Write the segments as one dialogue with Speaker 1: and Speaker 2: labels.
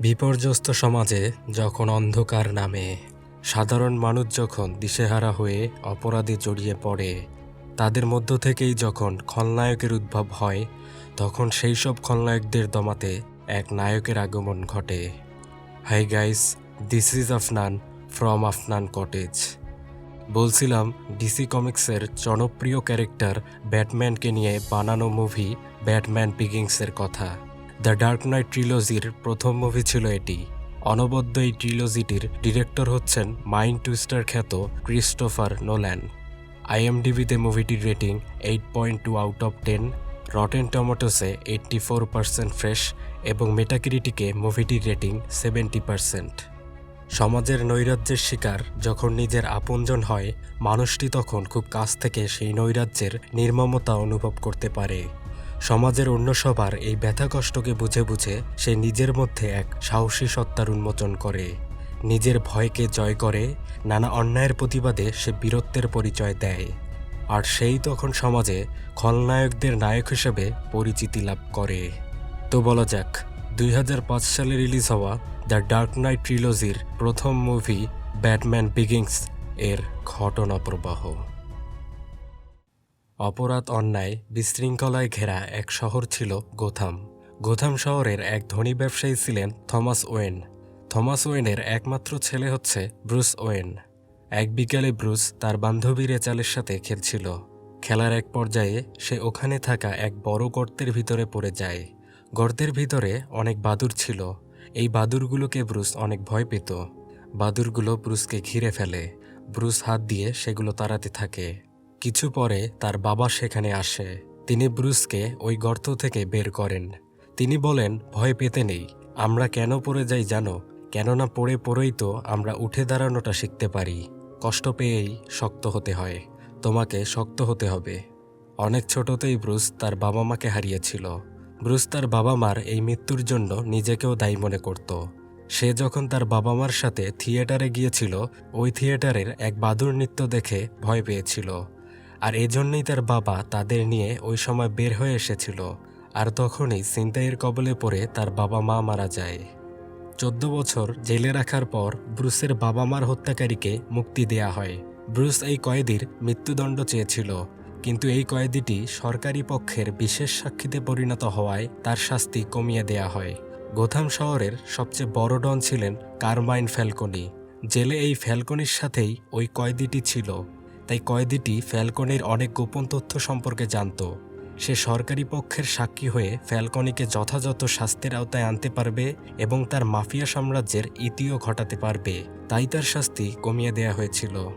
Speaker 1: বিপর্যস্ত সমাজে যখন অন্ধকার নামে, সাধারণ মানুষ যখন দিশেহারা হয়ে অপরাধে জড়িয়ে পড়ে, তাদের মধ্য থেকেই যখন খলনায়কের উদ্ভব হয়, তখন সেই সব খলনায়কদের দমাতে এক নায়কের আগমন ঘটে। Hi guys, this is Afnan from Afnan cottage. বলছিলাম, ডিসি কমিক্সের জনপ্রিয় ক্যারেক্টার ব্যাটম্যানকে নিয়ে বানানো মুভি ব্যাটম্যান পিগিংসের কথা। দ্য ডার্ক নাইট ট্রিলজির প্রথম মুভি ছিল এটি। অনবদ্য এই ট্রিলজিটির ডিরেক্টর হচ্ছেন মাইন্ড টুইস্টার খ্যাত ক্রিস্টোফার নোল্যান আইএমডিবিতে মুভিটির rating eight point two out of ten, rotten টমেটোসে eighty four percent fresh এবং মেটাক্রিটিকে মুভিটির রেটিং সেভেন্টি পার্সেন্ট। সমাজের নৈরাজ্যের শিকার যখন নিজের আপনজন হয়, মানুষটি তখন খুব কাছ থেকে সেই নৈরাজ্যের নির্মমতা অনুভব করতে পারে। সমাজের অন্য সবার এই ব্যথা কষ্টকে বুঝে বুঝে সে নিজের মধ্যে এক সাহসী সত্তার উন্মোচন করে। নিজের ভয়কে জয় করে, নানা অন্যায়ের প্রতিবাদে সে বীরত্বের পরিচয় দেয়। আর সেই তখন সমাজে খলনায়কদের নায়ক হিসেবে পরিচিতি লাভ করে। তো বলা যাক, দুই হাজার পাঁচ সালে রিলিজ হওয়া দ্য ডার্ক নাইট ট্রিলজির প্রথম মুভি ব্যাটম্যান বিগিংস এর ঘটনা প্রবাহ অপরাধ অন্যায় বিশৃঙ্খলায় ঘেরা এক শহর ছিল গোথাম। গোথাম শহরের এক ধনী ব্যবসায়ী ছিলেন থমাস ওয়েন। থমাস ওয়েনের একমাত্র ছেলে হচ্ছে ব্রুস ওয়েন। এক বিকালে ব্রুস তার বান্ধবী রেচালের সাথে খেলছিল। খেলার এক পর্যায়ে সে ওখানে থাকা এক বড় গর্তের ভিতরে পড়ে যায়। গর্তের ভিতরে অনেক বাদুর ছিল। এই বাদুরগুলোকে ব্রুস অনেক ভয় পেত। বাদুরগুলো ব্রুসকে ঘিরে ফেলে। ব্রুস হাত দিয়ে সেগুলো তাড়াতে থাকে। কিছু পরে তার বাবা সেখানে আসে। তিনি ব্রুসকে ওই গর্ত থেকে বের করেন। তিনি বলেন, ভয় পেতে নেই। আমরা কেন পড়ে যাই জানো? কেননা পড়ে পড়েই তো আমরা উঠে দাঁড়ানোটা শিখতে পারি। কষ্ট পেয়েই শক্ত হতে হয়। তোমাকে শক্ত হতে হবে। অনেক ছোটতেই ব্রুস তার বাবা মাকে হারিয়েছিল। ব্রুস তার বাবা মার এই মৃত্যুর জন্য নিজেকেও দায়ী মনে করত। সে যখন তার বাবা মার সাথে থিয়েটারে গিয়েছিল, ওই থিয়েটারের এক বাদুর নৃত্য দেখে ভয় পেয়েছিল। আর এজন্যই তার বাবা তাদের নিয়ে ওই সময় বের হয়ে এসেছিল। আর তখনই ছিনতাইয়ের কবলে পড়ে তার বাবা মা মারা যায়। চোদ্দ বছর জেলে রাখার পর ব্রুসের বাবা মার হত্যাকারীকে মুক্তি দেয়া হয়। ব্রুস এই কয়েদির মৃত্যুদণ্ড চেয়েছিল, কিন্তু এই কয়েদিটি সরকারি পক্ষের বিশেষ সাক্ষীতে পরিণত হওয়ায় তার শাস্তি কমিয়ে দেয়া হয়। গোথাম শহরের সবচেয়ে বড় ডন ছিলেন কারমাইন ফ্যালকনি। জেলে এই ফ্যালকনির সাথেই ওই কয়েদিটি ছিল। তাই কয়েদিটি ফ্যালকনির অনেক গোপন তথ্য সম্পর্কে জানত। সে সরকারি পক্ষের সাক্ষী হয়ে ফ্যালকনিকে যথাযথ শাস্তির আওতায় আনতে পারবে এবং তার মাফিয়া সাম্রাজ্যের ইতিও ঘটাতে পারবে। তাই তার শাস্তি কমিয়ে দেয়া হয়েছিল।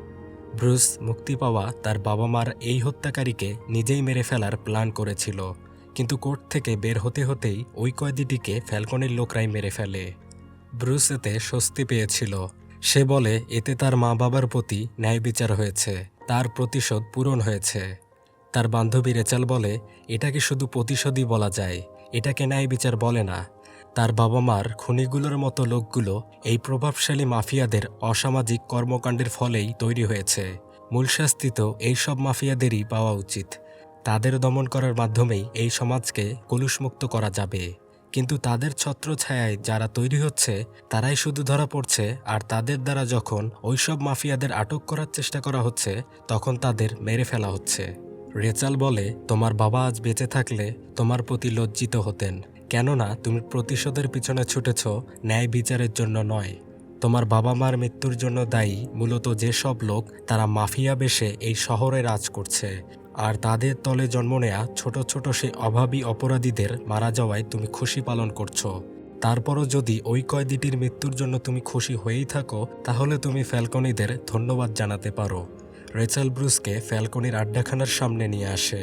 Speaker 1: ব্রুস মুক্তি পাওয়া তার বাবা মার এই হত্যাকারীকে নিজেই মেরে ফেলার প্ল্যান করেছিল। কিন্তু কোর্ট থেকে বের হতে হতেই ওই কয়েদিটিকে ফ্যালকনের লোকরাই মেরে ফেলে। ব্রুস এতে স্বস্তি পেয়েছিল। সে বলে, এতে তার মা বাবার প্রতি ন্যায় বিচার হয়েছে। তার প্রতিশোধ পূরণ হয়েছে। তার বান্ধবী রেচাল বলে, এটাকে শুধু প্রতিশোধই বলা যায়। এটাকে ন্যায় বিচার বলে না। তার বাবা মার খুনিগুলোর মতো লোকগুলো এই প্রভাবশালী মাফিয়াদের অসামাজিক কর্মকাণ্ডের ফলেই তৈরি হয়েছে। মূল শাস্তি তো এইসব মাফিয়াদেরই পাওয়া উচিত। তাদের দমন করার মাধ্যমেই এই সমাজকে কলুষমুক্ত করা যাবে। কিন্তু তাদের ছত্রছায়ায় যারা তৈরি হচ্ছে, তারাই শুধু ধরা পড়ছে আর তাদের দ্বারা যখন ওইসব মাফিয়াদের আটক করার চেষ্টা করা হচ্ছে, তখন তাদের মেরে ফেলা হচ্ছে। রেচাল বলে, তোমার বাবা আজ বেঁচে থাকলে তোমার প্রতি লজ্জিত হতেন। কেননা তুমি প্রতিশোধের পিছনে ছুটেছ, ন্যায় বিচারের জন্য নয়। তোমার বাবা মার মৃত্যুর জন্য দায়ী মূলত যেসব লোক তারা মাফিয়া বেশে এই শহরে রাজ করছে। আর তাদের তলে জন্ম নেয়া ছোট ছোট সেই অভাবী অপরাধীদের মারা যাওয়ায় তুমি খুশি পালন করছ। তারপরও যদি ওই কয়েদিটির মৃত্যুর জন্য তুমি খুশি হয়েই থাকো, তাহলে তুমি ফ্যালকনিদের ধন্যবাদ জানাতে পারো। রেচাল ব্রুসকে ফ্যালকনির আড্ডাখানার সামনে নিয়ে আসে।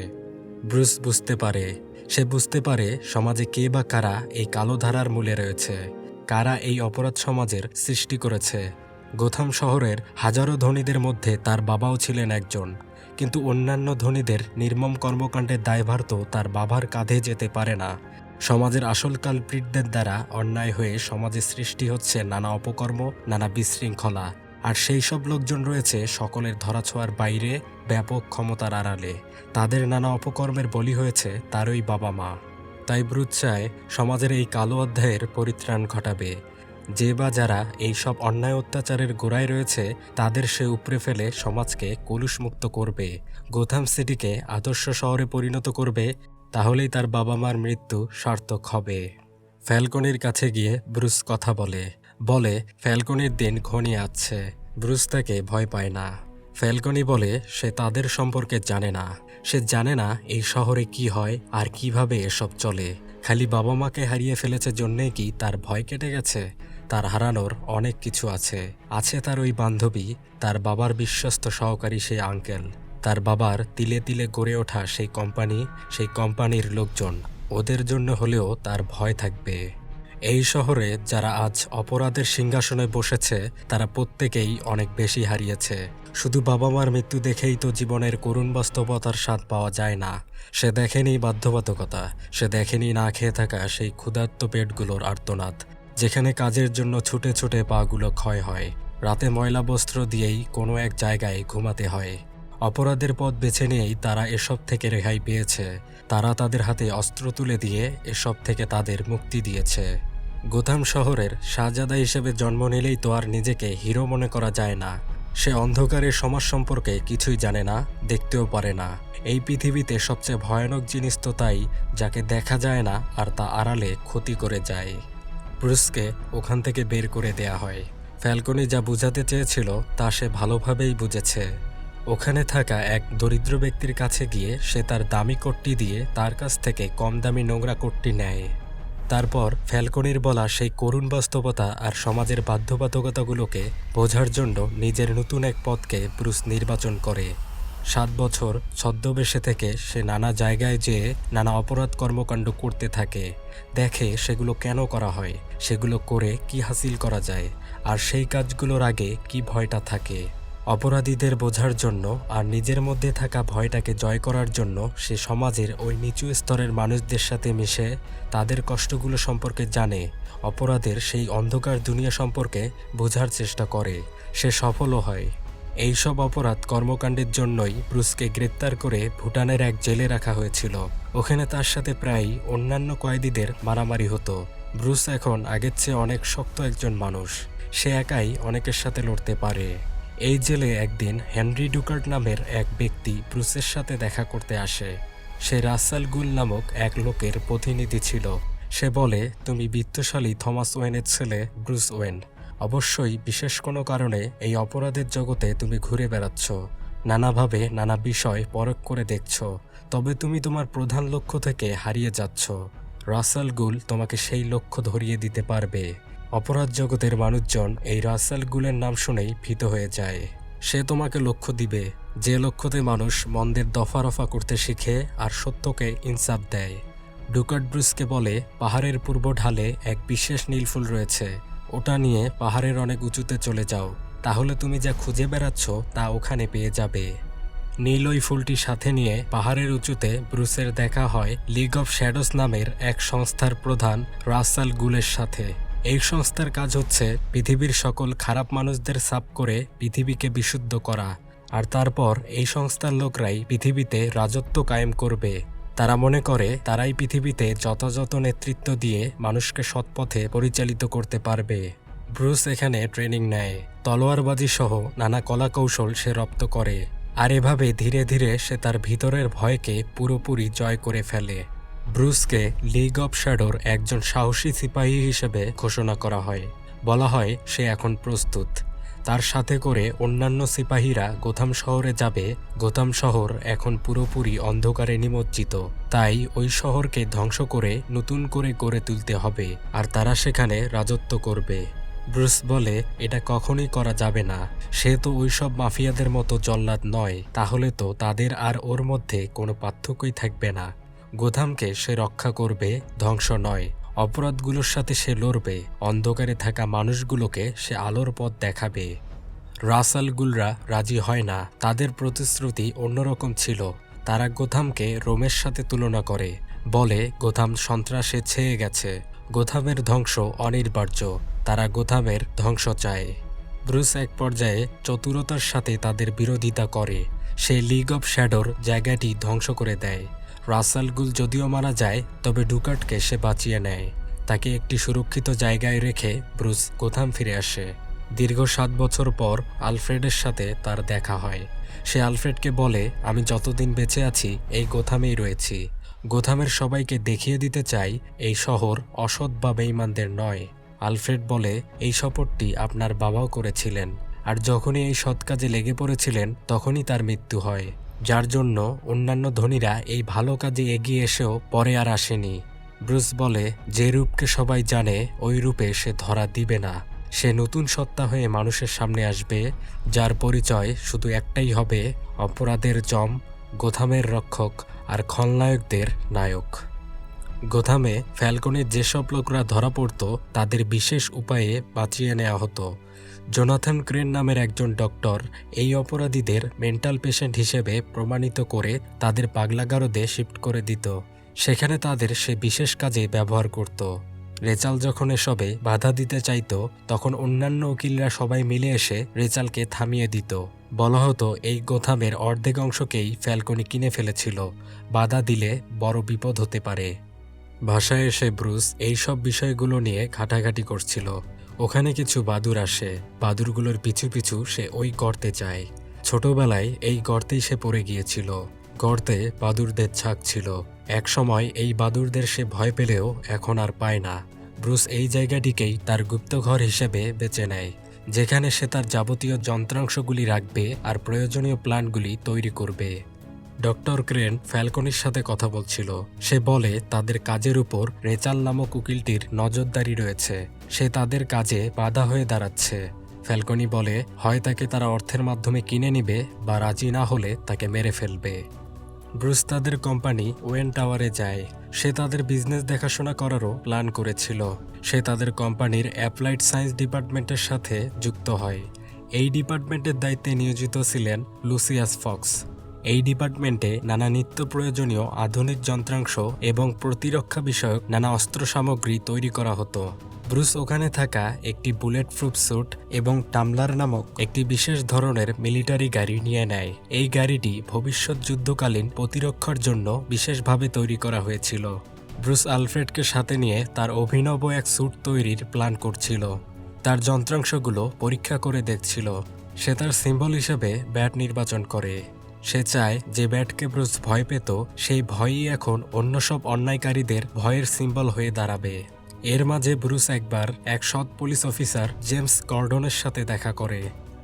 Speaker 1: ব্রুস বুঝতে পারে। সে বুঝতে পারে সমাজে কে বা কারা এই কালো ধারার মূলে রয়েছে, কারা এই অপরাধ সমাজের সৃষ্টি করেছে। গোথাম শহরের হাজারো ধনীদের মধ্যে তার বাবাও ছিলেন একজন। কিন্তু অন্যান্য ধনীদের নির্মম কর্মকাণ্ডের দায়ভার তো তার বাবার কাঁধে যেতে পারে না। সমাজের আসল কালপ্রিটদের দ্বারা অন্যায় হয়ে সমাজে সৃষ্টি হচ্ছে নানা অপকর্ম, নানা বিশৃঙ্খলা। আর সেই সব লোকজন রয়েছে সকলের ধরাছোঁয়ার বাইরে ব্যাপক ক্ষমতার আড়ালে। তাদের নানা অপকর্মের বলি হয়েছে তারই বাবা মা। তাই ব্রুজ চায় সমাজের এই কালো অধ্যায়ের পরিত্রাণ ঘটাবে। যে বা যারা এই সব অন্যায় অত্যাচারের গোড়ায় রয়েছে, তাদের সে উপড়ে ফেলে সমাজকে কলুষমুক্ত করবে। গোথাম সিটিকে আদর্শ শহরে পরিণত করবে, তাহলেই তার বাবা মার মৃত্যু সার্থক হবে। ফ্যালকনির কাছে গিয়ে ব্রুস কথা বলে। বলে, ফ্যালকনির দিন ঘনিয়ে আসছে। ব্রুস তাকে ভয় পায় না। ফ্যালকনি বলে, সে তাদের সম্পর্কে জানে না। সে জানে না এই শহরে কি হয় আর কীভাবে এসব চলে। খালি বাবা মাকে হারিয়ে ফেলেছে জন্যেই কি তার ভয় কেটে গেছে? তার হারানোর অনেক কিছু আছে। আছে তার ওই বান্ধবী, তার বাবার বিশ্বস্ত সহকারী সেই আঙ্কেল, তার বাবার তিলে তিলে গড়ে ওঠা সেই কোম্পানি, সেই কোম্পানির লোকজন। ওদের জন্য হলেও তার ভয় থাকবে। এই শহরে যারা আজ অপরাধের সিংহাসনে বসেছে, তারা প্রত্যেকেই অনেক বেশি হারিয়েছে। শুধু বাবা মার মৃত্যু দেখেই তো জীবনের করুণ বাস্তবতার স্বাদ পাওয়া যায় না। সে দেখেনি বাধ্যবাধকতা, সে দেখেনি না খেয়ে থাকা সেই ক্ষুধার্ত পেটগুলোর আর্তনাদ। যেখানে কাজের জন্য ছুটে ছুটে পাগুলো ক্ষয় হয়। রাতে ময়লা বস্ত্র দিয়েই কোনো এক জায়গায় ঘুমাতে হয়। অপরাধের পথ বেছে নিয়েই তারা এসব থেকে রেহাই পেয়েছে। তারা তাদের হাতে অস্ত্র তুলে দিয়ে এসব থেকে তাদের মুক্তি দিয়েছে। গোথাম শহরের শাহজাদা হিসেবে জন্ম নিলেই তো আর নিজেকে হিরো মনে করা যায় না। সে অন্ধকারের সমাজ সম্পর্কে কিছুই জানে না, দেখতেও পারে না। এই পৃথিবীতে সবচেয়ে ভয়ানক জিনিস তো তাই, যাকে দেখা যায় না আর তা আড়ালে ক্ষতি করে যায়। ব্রুসকে ওখান থেকে বের করে দেয়া হয়। ফ্যালকনি যা বুঝাতে চেয়েছিল, তা সে ভালোভাবেই বুঝেছে। ওখানে থাকা এক দরিদ্র ব্যক্তির কাছে গিয়ে সে তার দামি কোটটি দিয়ে তার কাছ থেকে কম দামি নোংরা কোটটি নেয়। তারপর ফ্যালকনির বলা সেই করুণ বাস্তবতা আর সমাজের বাধ্যবাধকতাগুলোকে বোঝার জন্য নিজের নতুন এক পথকে ব্রুস নির্বাচন করে। সাত বছর ছদ্মবেশে থেকে সে নানা জায়গায় যেয়ে নানা অপরাধ কর্মকাণ্ড করতে থাকে। দেখে সেগুলো কেন করা হয়? সেগুলো করে কি হাসিল করা যায়? আর সেই কাজগুলোর আগে কি ভয়টা থাকে? অপরাধীদের বোঝার জন্য আর নিজের মধ্যে থাকা ভয়টাকে জয় করার জন্য সে সমাজের ওই নিচু স্তরের মানুষদের সাথে মিশে তাদের কষ্টগুলো সম্পর্কে জানে, অপরাধের সেই অন্ধকার দুনিয়া সম্পর্কে বোঝার চেষ্টা করে। সে সফলও হয়। এইসব অপরাধ কর্মকাণ্ডের জন্যই ব্রুসকে গ্রেপ্তার করে ভুটানের এক জেলে রাখা হয়েছিল। ওখানে তার সাথে প্রায় অন্যান্য কয়েদিদের মারামারি হতো। ব্রুস এখন আগের চেয়ে অনেক শক্ত একজন মানুষ। সে একাই অনেকের সাথে লড়তে পারে। এই জেলে একদিন হেনরি ডুকার্ট নামের এক ব্যক্তি ব্রুসের সাথে দেখা করতে আসে। সে রাসাল গুল নামক এক লোকের প্রতিনিধি ছিল। সে বলে, তুমি বিত্তশালী থমাস ওয়েনের ছেলে ব্রুস ওয়েন। অবশ্যই, বিশেষ কোনো কারণে এই অপরাধের জগতে তুমি ঘুরে বেড়াচ্ছ, নানাভাবে নানা বিষয় পরখ করে দেখছ, তবে তুমি তোমার প্রধান লক্ষ্য থেকে হারিয়ে যাচ্ছ। রাসাল গুল তোমাকে সেই লক্ষ্য ধরিয়ে দিতে পারবে। অপরাধ জগতের মানুষজন এই রাসাল গুলের নাম শুনেই ভীত হয়ে যায়। সে তোমাকে লক্ষ্য দিবে, যে লক্ষ্যতে মানুষ মন্দের দফা রফা করতে শিখে আর সত্যকে ইনসাফ দেয়। ডুকার্ট ব্রুসকে বলে, পাহাড়ের পূর্ব ঢালে এক বিশেষ নীলফুল রয়েছে। ওটা নিয়ে পাহাড়ের অনেক উঁচুতে চলে যাও। তাহলে তুমি যা খুঁজে বেড়াচ্ছ তা ওখানে পেয়ে যাবে। নীল ওই ফুলটি সাথে নিয়ে পাহাড়ের উঁচুতে ব্রুসের দেখা হয় লিগ অফ শ্যাডোস নামের এক সংস্থার প্রধান রাসাল গুলের সাথে। এই সংস্থার কাজ হচ্ছে পৃথিবীর সকল খারাপ মানুষদের সাফ করে পৃথিবীকে বিশুদ্ধ করা। আর তারপর এই সংস্থার লোকরাই পৃথিবীতে রাজত্ব কায়েম করবে। তারা মনে করে, তারাই পৃথিবীতে যথাযথ নেতৃত্ব দিয়ে মানুষকে সৎপথে পরিচালিত করতে পারবে। ব্রুস এখানে ট্রেনিং নেয়। তলোয়ারবাজি সহ নানা কলাকৌশল সে রপ্ত করে। আর এভাবে ধীরে ধীরে সে তার ভিতরের ভয়কে পুরোপুরি জয় করে ফেলে। ব্রুসকে লিগ অফ শ্যাডোর একজন সাহসী সিপাহী হিসেবে ঘোষণা করা হয়। বলা হয়, সে এখন প্রস্তুত। তার সাথে করে অন্যান্য সিপাহীরা গোথাম শহরে যাবে। গোথাম শহর এখন পুরোপুরি অন্ধকারে নিমজ্জিত। তাই ওই শহরকে ধ্বংস করে নতুন করে গড়ে তুলতে হবে, আর তারা সেখানে রাজত্ব করবে। ব্রুস বলে, এটা কখনোই করা যাবে না। সে তো ওইসব মাফিয়াদের মতো জল্লাদ নয়। তাহলে তো তাদের আর ওর মধ্যে কোনো পার্থক্যই থাকবে না। গোধামকে সে রক্ষা করবে, ধ্বংস নয়। অপরাধগুলোর সাথে সে লড়বে, অন্ধকারে থাকা মানুষগুলোকে সে আলোর পথ দেখাবে। রাসাল গুলরা রাজি হয় না, তাদের প্রতিশ্রুতি অন্যরকম ছিল। তারা গোথামকে রোমের সাথে তুলনা করে। বলে, গোথাম সন্ত্রাসে ছেয়ে গেছে। গোথামের ধ্বংস অনিবার্য, তারা গোথামের ধ্বংস চায়। ব্রুস এক পর্যায়ে চতুরতার সাথে তাদের বিরোধিতা করে। সে লিগ অফ শ্যাডোর জায়গাটি ধ্বংস করে দেয়। রাসাল গুল যদিও মারা যায়, তবে ডুকাটকে সে বাঁচিয়ে নেয়। তাকে একটি সুরক্ষিত জায়গায় রেখে ব্রুস গোথাম ফিরে আসে। দীর্ঘ সাত বছর পর আলফ্রেডের সাথে তার দেখা হয়। সে আলফ্রেডকে বলে, আমি যতদিন বেঁচে আছি, এই গোথামেই রয়েছি। গোথামের সবাইকে দেখিয়ে দিতে চাই, এই শহর অসৎ বা বেইমানদের নয়। আলফ্রেড বলে, এই শপথটি আপনার বাবাও করেছিলেন। আর যখনই এই সৎ কাজে লেগে পড়েছিলেন, তখনই তার মৃত্যু হয়। যার জন্য অন্যান্য ধনীরা এই ভালো কাজে এগিয়ে এসেও পরে আর আসেনি। ব্রুস বলে, যে রূপকে সবাই জানে, ওই রূপে সে ধরা দিবে না। সে নতুন সত্তা হয়ে মানুষের সামনে আসবে, যার পরিচয় শুধু একটাই হবে, অপরাধের জম, গোথামের রক্ষক আর খলনায়কদের নায়ক। গোথামে ফ্যালকনের যেসব লোকরা ধরা পড়ত, তাদের বিশেষ উপায়ে বাঁচিয়ে নেওয়া হতো। জোনাথন ক্রেন নামের একজন ডক্টর এই অপরাধীদের মেন্টাল পেশেন্ট হিসেবে প্রমাণিত করে তাদের পাগলাগারদে শিফট করে দিত। সেখানে তাদের সে বিশেষ কাজে ব্যবহার করত। রেচাল যখন এসবে বাধা দিতে চাইত, তখন অন্যান্য উকিলরা সবাই মিলে এসে রেচালকে থামিয়ে দিত। বলা হতো, এই গোথামের অর্ধেক অংশকেই ফ্যালকনি কিনে ফেলেছিল। বাধা দিলে বড় বিপদ হতে পারে। ভাষায় এসে ব্রুস এই সব বিষয়গুলো নিয়ে ঘাটাঘাটি করছিল। ওখানে কিছু বাদুর আসে, বাদুরগুলোর পিছু পিছু সে ওই গর্তে যায়। ছোটবেলায় এই গর্তেই সে পড়ে গিয়েছিল। গর্তে বাদুরদের ছাক ছিল। একসময় এই বাদুরদের সে ভয় পেলেও এখন আর পায় না। ব্রুস এই জায়গাটিকেই তার গুপ্তঘর হিসেবে বেছে নেয়, যেখানে সে তার যাবতীয় যন্ত্রাংশগুলি রাখবে আর প্রয়োজনীয় প্ল্যানগুলি তৈরি করবে। ডক্টর ক্রেন ফ্যালকনির সাথে কথা বলছিল। সে বলে, তাদের কাজের উপর রেচাল নামক উকিলটির নজরদারি রয়েছে। সে তাদের কাজে বাধা হয়ে দাঁড়াচ্ছে। ফ্যালকনি বলে, হয় তাকে তারা অর্থের মাধ্যমে কিনে নিবে বা রাজি না হলে তাকে মেরে ফেলবে। ব্রুস তাদের কোম্পানি ওয়েন টাওয়ারে যায়। সে তাদের বিজনেস দেখাশোনা করারও প্ল্যান করেছিল। সে তাদের কোম্পানির অ্যাপ্লাইড সায়েন্স ডিপার্টমেন্টের সাথে যুক্ত হয়। এই ডিপার্টমেন্টের দায়িত্বে নিয়োজিত ছিলেন লুসিয়াস ফক্স। এই ডিপার্টমেন্টে নানা নিত্য প্রয়োজনীয় আধুনিক যন্ত্রাংশ এবং প্রতিরক্ষা বিষয়ক নানা অস্ত্র সামগ্রী তৈরি করা হতো। ব্রুস ওখানে থাকা একটি বুলেট প্রুফ স্যুট এবং টামলার নামক একটি বিশেষ ধরনের মিলিটারি গাড়ি নিয়ে নেয়। এই গাড়িটি ভবিষ্যৎ যুদ্ধকালীন প্রতিরক্ষার জন্য বিশেষভাবে তৈরি করা হয়েছিল। ব্রুস আলফ্রেডকে সাথে নিয়ে তার অভিনব এক স্যুট তৈরির প্ল্যান করছিল। তার যন্ত্রাংশগুলো পরীক্ষা করে দেখছিল। সে তার সিম্বল হিসেবে ব্যাট নির্বাচন করে। সে চায় যে ব্যাটকে ব্রুস ভয় পেত, সেই ভয়ই এখন অন্য সব অন্যায়কারীদের ভয়ের সিম্বল হয়ে দাঁড়াবে। এর মাঝে ব্রুস একবার এক সৎ পুলিশ অফিসার জেমস গর্ডনের সাথে দেখা করে।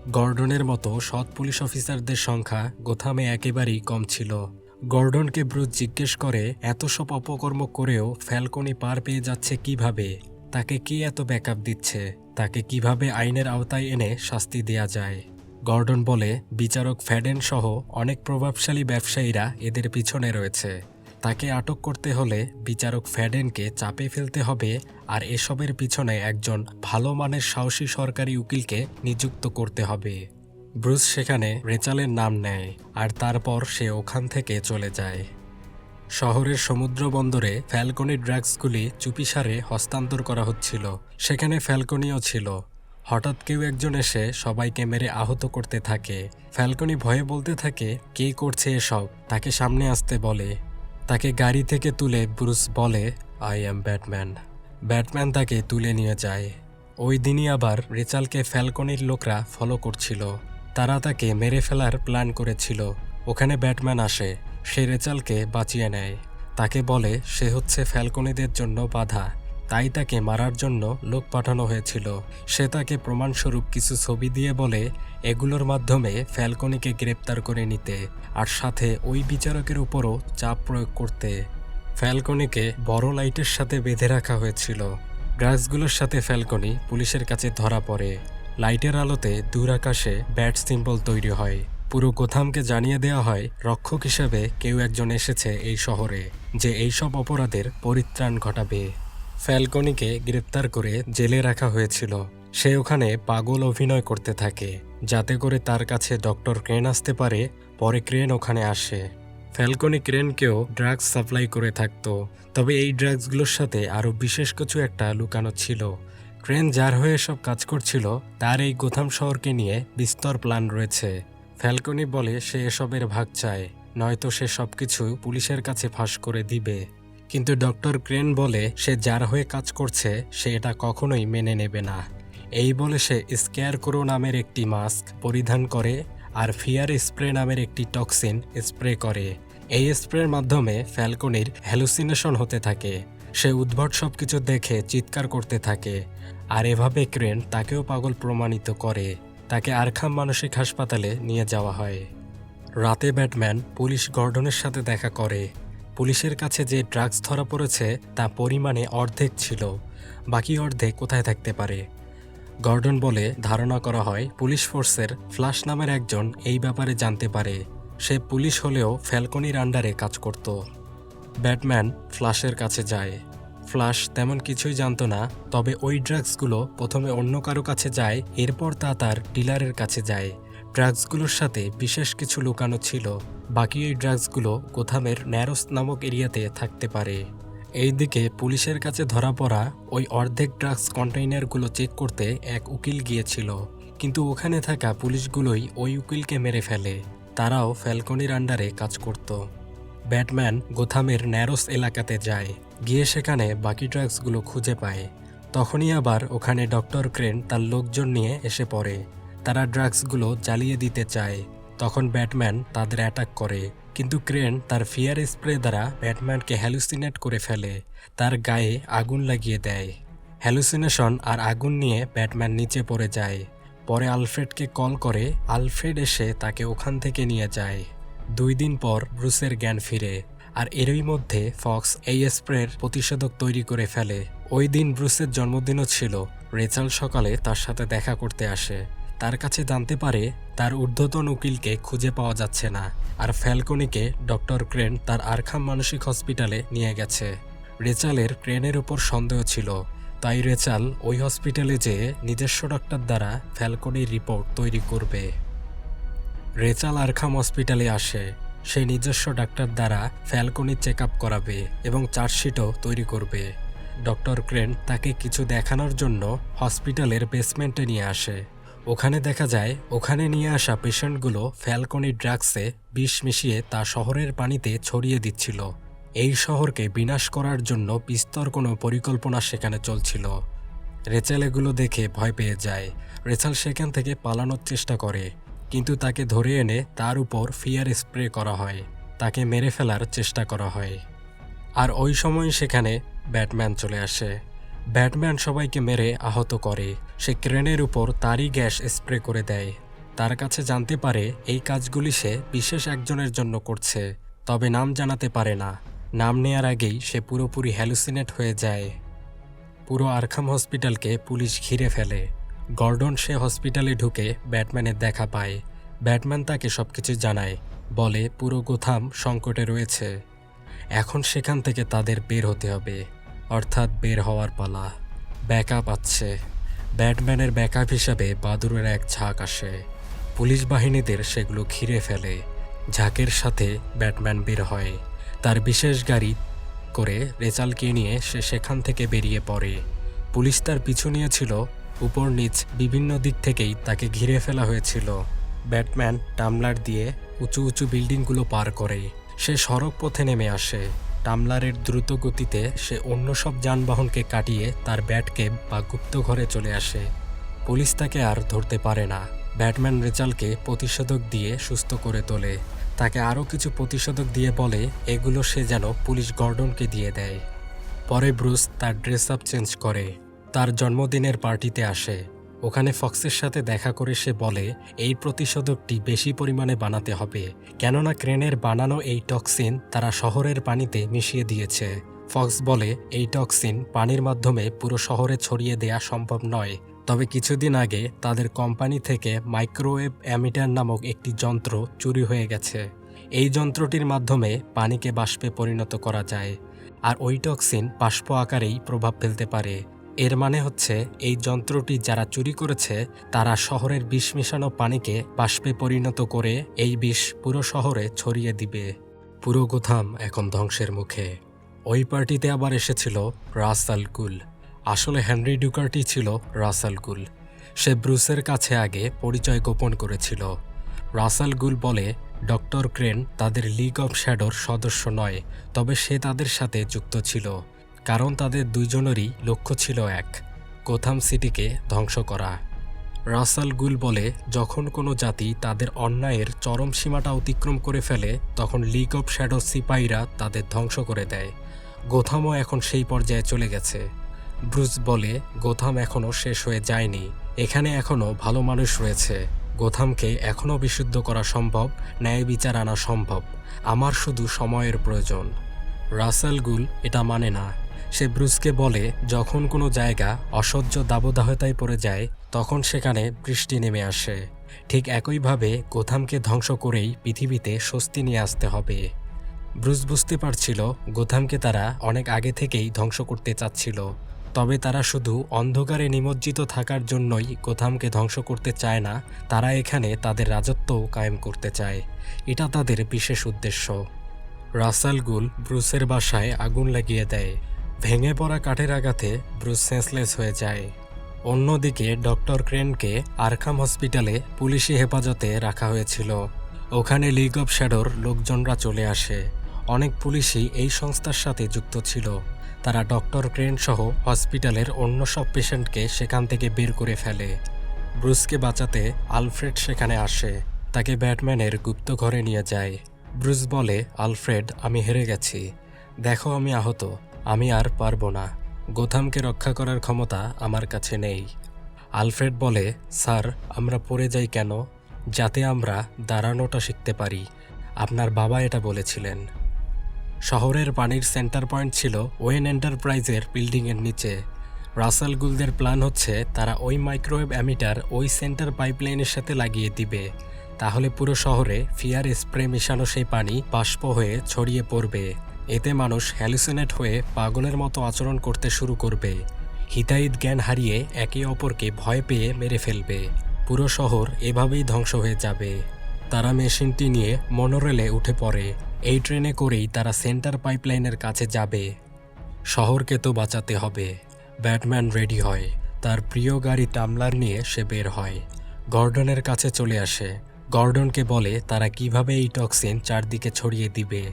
Speaker 1: গর্ডনের মতো সৎ পুলিশ অফিসারদের সংখ্যা গোথামে একেবারেই কম ছিল। গর্ডনকে ব্রুস জিজ্ঞেস করে, এত সব অপকর্ম করেও ফ্যালকনি পার পেয়ে যাচ্ছে কীভাবে? তাকে কে এত ব্যাকআপ দিচ্ছে? তাকে কীভাবে আইনের আওতায় এনে শাস্তি দেয়া যায়? গর্ডন বলে, বিচারক ফ্যাডেন সহ অনেক প্রভাবশালী ব্যবসায়ীরা এদের পিছনে রয়েছে। তাকে আটক করতে হলে বিচারক ফ্যাডেনকে চাপে ফেলতে হবে আর এসবের পিছনে একজন ভালো মানের সাহসী সরকারি উকিলকে নিযুক্ত করতে হবে। ব্রুস সেখানে রেচালের নাম নেয় আর তারপর সে ওখান থেকে চলে যায়। শহরের সমুদ্র বন্দরে ফ্যালকনি ড্রাগসগুলি চুপিসারে হস্তান্তর করা হচ্ছিল। সেখানে ফ্যালকনিও ছিল। হঠাৎ কেউ একজন এসে সবাইকে মেরে আহত করতে থাকে। ফ্যালকনি ভয়ে বলতে থাকে, কে করছে এসব? তাকে সামনে আসতে বলে। তাকে গাড়ি থেকে তুলে ব্রুস বলে, আই অ্যাম ব্যাটম্যান। ব্যাটম্যান তাকে তুলে নিয়ে যায়। ওই দিনই আবার রেচালকে ফ্যালকনির লোকরা ফলো করছিল। তারা তাকে মেরে ফেলার প্ল্যান করেছিল। ওখানে ব্যাটম্যান আসে, সে রেচালকে বাঁচিয়ে নেয়। তাকে বলে, সে হচ্ছে ফ্যালকনিদের জন্য বাধা। তাই তাকে মারার জন্য লোক পাঠানো হয়েছিল। সে তাকে প্রমাণস্বরূপ কিছু ছবি দিয়ে বলে, এগুলোর মাধ্যমে ফ্যালকনিকে গ্রেপ্তার করে নিতে আর সাথে ওই বিচারকের উপরও চাপ প্রয়োগ করতে। ফ্যালকনিকে বড় লাইটের সাথে বেঁধে রাখা হয়েছিল। ড্রাগসগুলোর সাথে ফ্যালকনি পুলিশের কাছে ধরা পড়ে। লাইটের আলোতে দূর আকাশে ব্যাট সিম্বল তৈরি হয়। পুরো গোথামকে জানিয়ে দেওয়া হয়, রক্ষক হিসেবে কেউ একজন এসেছে এই শহরে, যে এইসব অপরাধের পরিত্রাণ ঘটাবে। ফ্যালকনিকে গ্রেপ্তার করে জেলে রাখা হয়েছিল। সে ওখানে পাগল অভিনয় করতে থাকে, যাতে করে তার কাছে ডক্টর ক্রেন আসতে পারে, পরে ক্রেন ওখানে আসে। ফ্যালকনি ক্রেনকেও ড্রাগস সাপ্লাই করে থাকতো, তবে এই ড্রাগসগুলোর সাথে আরও বিশেষ কিছু একটা লুকানো ছিল। ক্রেন যার হয়ে সব কাজ করছিল, তার এই গোথাম শহরকে নিয়ে বিস্তর প্ল্যান রয়েছে। ফ্যালকনি বলে সে এসবের ভাগ চায়, নয়তো সে সব কিছু পুলিশের কাছে ফাঁস করে দিবে। কিন্তু ডক্টর ক্রেন বলে, সে যার হয়ে কাজ করছে, সে এটা কখনোই মেনে নেবে না। এই বলে সে স্কেয়ারক্রো নামের একটি মাস্ক পরিধান করে আর ফিয়ার স্প্রে নামের একটি টক্সিন স্প্রে করে। এই স্প্রের মাধ্যমে ফ্যালকনির হ্যালুসিনেশন হতে থাকে। সে উদ্ভট সব কিছু দেখে চিৎকার করতে থাকে। আর এভাবে ক্রেন তাকেও পাগল প্রমাণিত করে। তাকে আরখাম মানসিক হাসপাতালে নিয়ে যাওয়া হয়। রাতে ব্যাটম্যান পুলিশ গর্ডনের সাথে দেখা করে। পুলিশের কাছে যে ড্রাগস ধরা পড়েছে, তা পরিমাণে অর্ধেক ছিল। বাকি অর্ধেক কোথায় থাকতে পারে? গর্ডন বলে ধারণা করা হয়, পুলিশ ফোর্সের ফ্লাশ নামের একজন এই ব্যাপারে জানতে পারে। সে পুলিশ হলেও ফ্যালকনির আন্ডারে কাজ করত। ব্যাটম্যান ফ্লাশের কাছে যায়। ফ্লাশ তেমন কিছুই জানতো না, তবে ওই ড্রাগসগুলো প্রথমে অন্য কারও কাছে যায়, এরপর তা তার ডিলারের কাছে যায়। ড্রাগসগুলোর সাথে বিশেষ কিছু লুকানো ছিল। বাকি এই ড্রাগসগুলো গোথামের ন্যারোস নামক এরিয়াতে থাকতে পারে। এইদিকে পুলিশের কাছে ধরা পড়া ওই অর্ধেক ড্রাগস কন্টেইনারগুলো চেক করতে এক উকিল গিয়েছিল। কিন্তু ওখানে থাকা পুলিশগুলোই ওই উকিলকে মেরে ফেলে। তারাও ফ্যালকনির আন্ডারে কাজ করত। ব্যাটম্যান গোথামের ন্যারোস এলাকাতে যায়। গিয়ে সেখানে বাকি ড্রাগসগুলো খুঁজে পায়। তখনই আবার ওখানে ডক্টর ক্রেন তার লোকজন নিয়ে এসে পড়ে। তারা ড্রাগসগুলো জ্বালিয়ে দিতে চায়। তখন ব্যাটম্যান তাদের অ্যাটাক করে, কিন্তু ক্রেন তার ফিয়ার স্প্রে দ্বারা ব্যাটম্যানকে হ্যালুসিনেট করে ফেলে। তার গায়ে আগুন লাগিয়ে দেয়। হ্যালুসিনেশন আর আগুন নিয়ে ব্যাটম্যান নিচে পড়ে যায়। পরে আলফ্রেডকে কল করে, আলফ্রেড এসে তাকে ওখান থেকে নিয়ে যায়। দুই দিন পর ব্রুসের জ্ঞান ফিরে, আর এরই মধ্যে ফক্স এই স্প্রের প্রতিষেধক তৈরি করে ফেলে। ওই দিন ব্রুসের জন্মদিনও ছিল। রেচাল সকালে তার সাথে দেখা করতে আসে। তার কাছে জানতে পারে তার ঊর্ধ্বতন উকিলকে খুঁজে পাওয়া যাচ্ছে না, আর ফ্যালকনিকে ডক্টর ক্রেন তার আরখাম মানসিক হসপিটালে নিয়ে গেছে। রেচালের ক্রেনের ওপর সন্দেহ ছিল, তাই রেচাল ওই হসপিটালে যেয়ে নিজস্ব ডক্টর দ্বারা ফ্যালকনির রিপোর্ট তৈরি করবে। রেচাল আরখাম হসপিটালে আসে, সে নিজস্ব ডাক্তার দ্বারা ফ্যালকনি চেক করাবে এবং চার্জশিটও তৈরি করবে। ডক্টর ক্রেন তাকে কিছু দেখানোর জন্য হসপিটালের বেসমেন্টে নিয়ে আসে। ওখানে দেখা যায়, ওখানে নিয়ে আসা পেশেন্টগুলো ফ্যালকনি ড্রাগসে বিষ মিশিয়ে তা শহরের পানিতে ছড়িয়ে দিচ্ছিল। এই শহরকে বিনাশ করার জন্য বিস্তর কোনো পরিকল্পনা সেখানে চলছিল। রেচাল এগুলো দেখে ভয় পেয়ে যায়। রেচাল সেখান থেকে পালানোর চেষ্টা করে, কিন্তু তাকে ধরে এনে তার উপর ফিয়ার স্প্রে করা হয়। তাকে মেরে ফেলার চেষ্টা করা হয়। আর ওই সময় সেখানে ব্যাটম্যান চলে আসে। ব্যাটম্যান সবাইকে মেরে আহত করে। সে ক্রেনের উপর তারই গ্যাস স্প্রে করে দেয়। তার কাছে জানতে পারে এই কাজগুলি সে বিশেষ একজনের জন্য করছে, তবে নাম জানাতে পারে না। নাম নেয়ার আগেই সে পুরোপুরি হ্যালুসিনেট হয়ে যায়। পুরো আরখাম হসপিটালকে পুলিশ ঘিরে ফেলে। গর্ডন সে হসপিটালে ঢুকে ব্যাটম্যানের দেখা পায়। ব্যাটম্যান তাকে সবকিছু জানায়, বলে, পুরো গোথাম সংকটে রয়েছে। এখন সেখান থেকে তাদের বের হতে হবে। অর্থাৎ বের হওয়ার পালা। ব্যাকআপ আছে। ব্যাটম্যানের ব্যাকআপ হিসাবে বাদুরের এক ঝাঁক আসে। পুলিশ বাহিনীদের সেগুলো ঘিরে ফেলে। ঝাঁকের সাথে ব্যাটম্যান বের হয়। তার বিশেষ গাড়ি করে রেচালকে নিয়ে সে সেখান থেকে বেরিয়ে পড়ে। পুলিশ তার পিছু নিয়েছিল। উপর নিচ বিভিন্ন দিক থেকেই তাকে ঘিরে ফেলা হয়েছিল। ব্যাটম্যান টামলার দিয়ে উঁচু উঁচু বিল্ডিংগুলো পার করে। সে সড়ক পথে নেমে আসে। টামলারের দ্রুত গতিতে সে অন্য সব যানবাহনকে কাটিয়ে তার ব্যাটকে বা গুপ্তঘরে চলে আসে। পুলিশ তাকে আর ধরতে পারে না। ব্যাটম্যান রেচালকে প্রতিষেধক দিয়ে সুস্থ করে তোলে। তাকে আরও কিছু প্রতিষেধক দিয়ে বলে, এগুলো সে যেন পুলিশ গর্ডনকে দিয়ে দেয়। পরে ব্রুস তার ড্রেস আপ চেঞ্জ করে। তার জন্মদিনের পার্টিতে আসে। ওখানে ফক্সের সাথে দেখা করে সে বলে, এই প্রতিষেধকটি বেশি পরিমাণে বানাতে হবে। কেননা ক্রেনের বানানো এই টক্সিন তারা শহরের পানিতে মিশিয়ে দিয়েছে। ফক্স বলে, এই টক্সিন পানির মাধ্যমে পুরো শহরে ছড়িয়ে দেয়া সম্ভব নয়। তবে কিছুদিন আগে তাদের কোম্পানি থেকে মাইক্রোওয়েভ অ্যামিটার নামক একটি যন্ত্র চুরি হয়ে গেছে। এই যন্ত্রটির মাধ্যমে পানিকে বাষ্পে পরিণত করা যায়। আর ওই টক্সিন বাষ্প আকারেই প্রভাব ফেলতে পারে। এর মানে হচ্ছে, এই যন্ত্রটি যারা চুরি করেছে, তারা শহরের বিষ মেশানো পানিকে বাষ্পে পরিণত করে এই বিষ পুরো শহরে ছড়িয়ে দিবে। পুরো গোথাম এখন ধ্বংসের মুখে। ওই পার্টিতে আবার এসেছিল রাসাল কুল। আসলে হেনরি ডুকারটি ছিল রাসাল গুল সে ব্রুসের কাছে আগে পরিচয় গোপন করেছিল। রাসাল গুল বলে, ডক্টর ক্রেন তাদের লিগ অফ শ্যাডোর সদস্য নয়, তবে সে তাদের সাথে যুক্ত ছিল। কারণ তাদের দুইজনেরই লক্ষ্য ছিল এক, গোথাম সিটিকে ধ্বংস করা। রাসাল গুল বলে, যখন কোনো জাতি তাদের অন্যায়ের চরম সীমাটা অতিক্রম করে ফেলে, তখন লিগ অফ শ্যাডো সিপাহীরা তাদের ধ্বংস করে দেয়। গোথামও এখন সেই পর্যায়ে চলে গেছে। ব্রুজ বলে, গোথাম এখনও শেষ হয়ে যায়নি, এখানে এখনও ভালো মানুষ রয়েছে। গোথামকে এখনও বিশুদ্ধ করা সম্ভব, ন্যায় বিচার আনা সম্ভব, আমার শুধু সময়ের প্রয়োজন। রাসেল গুল এটা মানে না। সে ব্রুসকে বলে, যখন কোনো জায়গা অসহ্য দাবদাহতায় পড়ে যায়, তখন সেখানে বৃষ্টি নেমে আসে। ঠিক একইভাবে গোথামকে ধ্বংস করেই পৃথিবীতে স্বস্তি নিয়ে আসতে হবে। ব্রুস বুঝতে পারছিল, গোথামকে তারা অনেক আগে থেকেই ধ্বংস করতে চাচ্ছিল। তবে তারা শুধু অন্ধকারে নিমজ্জিত থাকার জন্যই গোথামকে ধ্বংস করতে চায় না, তারা এখানে তাদের রাজত্বও কায়েম করতে চায়। এটা তাদের বিশেষ উদ্দেশ্য। রাসাল গুল ব্রুসের বাসায় আগুন লাগিয়ে দেয়। ভেঙে পড়া কাঠের আঘাতে ব্রুস সেন্সলেস হয়ে যায়। অন্যদিকে, ডক্টর ক্রেনকে আরখাম হসপিটালে পুলিশি হেফাজতে রাখা হয়েছিল। ওখানে লিগ অফ শ্যাডোর লোকজনরা চলে আসে। অনেক পুলিশই এই সংস্থার সাথে যুক্ত ছিল। তারা ডক্টর ক্রেন সহ হসপিটালের অন্য সব পেশেন্টকে সেখান থেকে বের করে ফেলে। ব্রুসকে বাঁচাতে আলফ্রেড সেখানে আসে। তাকে ব্যাটম্যানের গুপ্ত ঘরে নিয়ে যায়। ব্রুস বলে, আলফ্রেড, আমি হেরে গেছি। দেখো আমি আহত। আমি আর পারব না। গোথামকে রক্ষা করার ক্ষমতা আমার কাছে নেই। আলফ্রেড বলে, স্যার, আমরা পড়ে যাই কেন? যাতে আমরা দাঁড়ানোটা শিখতে পারি। আপনার বাবা এটা বলেছিলেন। শহরের পানির সেন্টার পয়েন্ট ছিল ওয়েন এন্টারপ্রাইজের বিল্ডিংয়ের নিচে। রাসাল গুলদের প্ল্যান হচ্ছে, তারা ওই মাইক্রোওয়েভ অ্যামিটার ওই সেন্টার পাইপলাইনের সাথে লাগিয়ে দিবে। তাহলে পুরো শহরে ফিয়ার স্প্রে মেশানো সেই পানি বাষ্প হয়ে ছড়িয়ে পড়বে। এতে মানুষ হ্যালুসিনেট হয়ে পাগলের মতো আচরণ করতে শুরু করবে। হিতাহিত জ্ঞান হারিয়ে একে অপরকে ভয় পেয়ে মেরে ফেলবে। পুরো শহর এভাবেই ধ্বংস হয়ে যাবে। তারা মেশিনটি নিয়ে মনোরেলে উঠে পড়ে। এই ট্রেনে করেই তারা সেন্টার পাইপলাইনের কাছে যাবে। শহরকে তো বাঁচাতে হবে। ব্যাটম্যান রেডি হয়। তার প্রিয় গাড়ি টামলার নিয়ে সে বের হয়। গর্ডনের কাছে চলে আসে। গর্ডনকে বলে তারা কীভাবে এই টক্সিন চারদিকে ছড়িয়ে দিবে।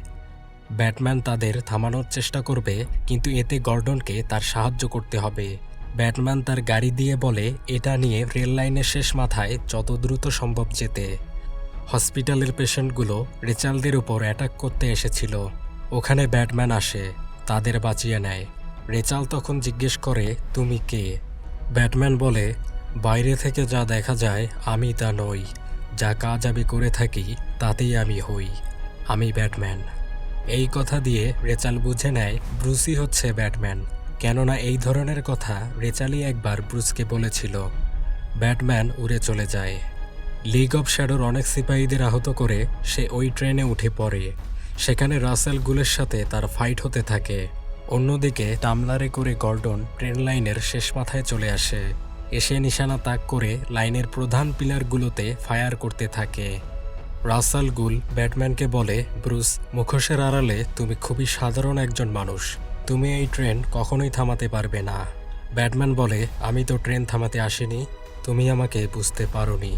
Speaker 1: ব্যাটম্যান তাদের থামানোর চেষ্টা করবে, কিন্তু এতে গর্ডনকে তার সাহায্য করতে হবে। ব্যাটম্যান তার গাড়ি দিয়ে বলে, এটা নিয়ে রেল লাইনের শেষ মাথায় যত দ্রুত সম্ভব যেতে। হসপিটালের পেশেন্টগুলো রেচালদের উপর অ্যাটাক করতে এসেছিল। ওখানে ব্যাটম্যান আসে, তাদের বাঁচিয়ে নেয়। রেচাল তখন জিজ্ঞেস করে, তুমি কে? ব্যাটম্যান বলে, বাইরে থেকে যা দেখা যায়, আমি তা নই। যা কাজ আমি করে থাকি, তাতেই আমি হই। আমি ব্যাটম্যান। এই কথা দিয়ে রেচাল বুঝে নেয় ব্রুসই হচ্ছে ব্যাটম্যান। কেননা এই ধরনের কথা রেচালই একবার ব্রুসকে বলেছিল। ব্যাটম্যান উড়ে চলে যায়। লিগ অফ শ্যাডোর অনেক সিপাহীদের আহত করে সে ওই ট্রেনে উঠে পড়ে। সেখানে রাসেল গুলের সাথে তার ফাইট হতে থাকে। অন্যদিকে টামলারে করে গর্ডন ট্রেন লাইনের শেষ মাথায় চলে আসে। এসে নিশানা তাক করে লাইনের প্রধান পিলারগুলোতে ফায়ার করতে থাকে। রাসাল গুল ব্যাটম্যানকে বলে, ব্রুস, মুখোশের আড়ালে তুমি খুবই সাধারণ একজন মানুষ। তুমি এই ট্রেন কখনোই থামাতে পারবে না। ব্যাটম্যান বলে, আমি তো ট্রেন থামাতে আসিনি। তুমি আমাকে বুঝতে পারোনি।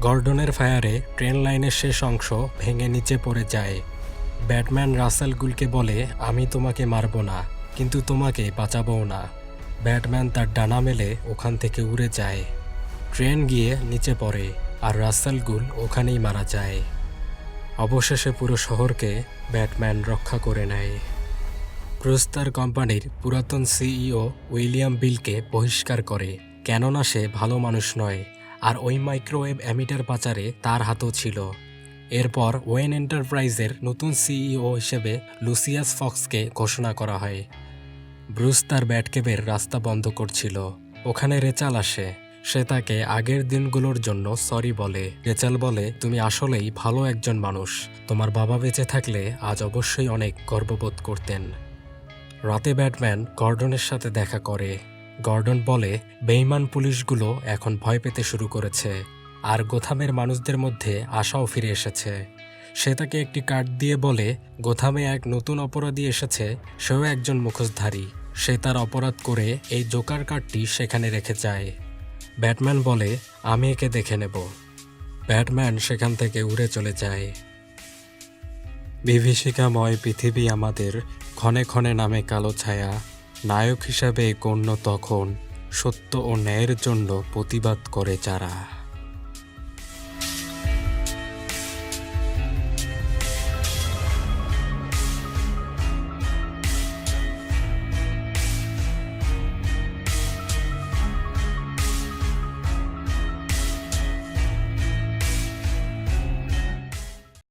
Speaker 1: গর্ডনের ফায়ারে ট্রেন লাইনের শেষ অংশ ভেঙে নিচে পড়ে যায়। ব্যাটম্যান রাসেল গুলকে বলে, আমি তোমাকে মারব না, কিন্তু তোমাকে বাঁচাবও না। ব্যাটম্যান তার ডানা মেলে ওখান থেকে উড়ে যায়। ট্রেন গিয়ে নিচে পড়ে। আর রাসেল গুল ওখানেই মারা যায়। অবশেষে পুরো শহরকে ব্যাটম্যান রক্ষা করে নেয়। ব্রুস তার কোম্পানির পুরাতন সিইও উইলিয়াম বিলকে বহিষ্কার করে, কেননা সে ভালো মানুষ নয়, আর ওই মাইক্রোওয়েভ অ্যামিটার পাচারে তার হাতও ছিল। এরপর ওয়েন এন্টারপ্রাইজের নতুন সিইও হিসেবে লুসিয়াস ফক্সকে ঘোষণা করা হয়। ব্রুস তার ব্যাটকেবের রাস্তা বন্ধ করছিল। ওখানে রেচাল আসে। সে তাকে আগের দিনগুলোর জন্য সরি বলে, রেচাল বলে, তুমি আসলেই ভালো একজন মানুষ। তোমার বাবা বেঁচে থাকলে আজ অবশ্যই অনেক গর্ববোধ করতেন। রাতে ব্যাটম্যান গর্ডনের সাথে দেখা করে। গর্ডন বলে বেইমান পুলিশগুলো এখন ভয় পেতে শুরু করেছে। আর গোথামের মানুষদের মধ্যে আশাও ফিরে এসেছে। সে তাকে একটি কার্ড দিয়ে বলে, গোথামে এক নতুন অপরাধী এসেছে, সেও একজন মুখোশধারী। সে তার অপরাধ করে এই জোকার কার্ডটি সেখানে রেখে যায়। ব্যাটম্যান বলে, আমি একে দেখে নেব। ব্যাটম্যান সেখান থেকে উড়ে চলে যায়। বিভীষিকাময় পৃথিবী আমাদের ক্ষণে ক্ষণে নামে কালো ছায়া। নায়ক হিসাবে গণ্য তখন সত্য ও ন্যায়ের জন্য প্রতিবাদ করে যারা।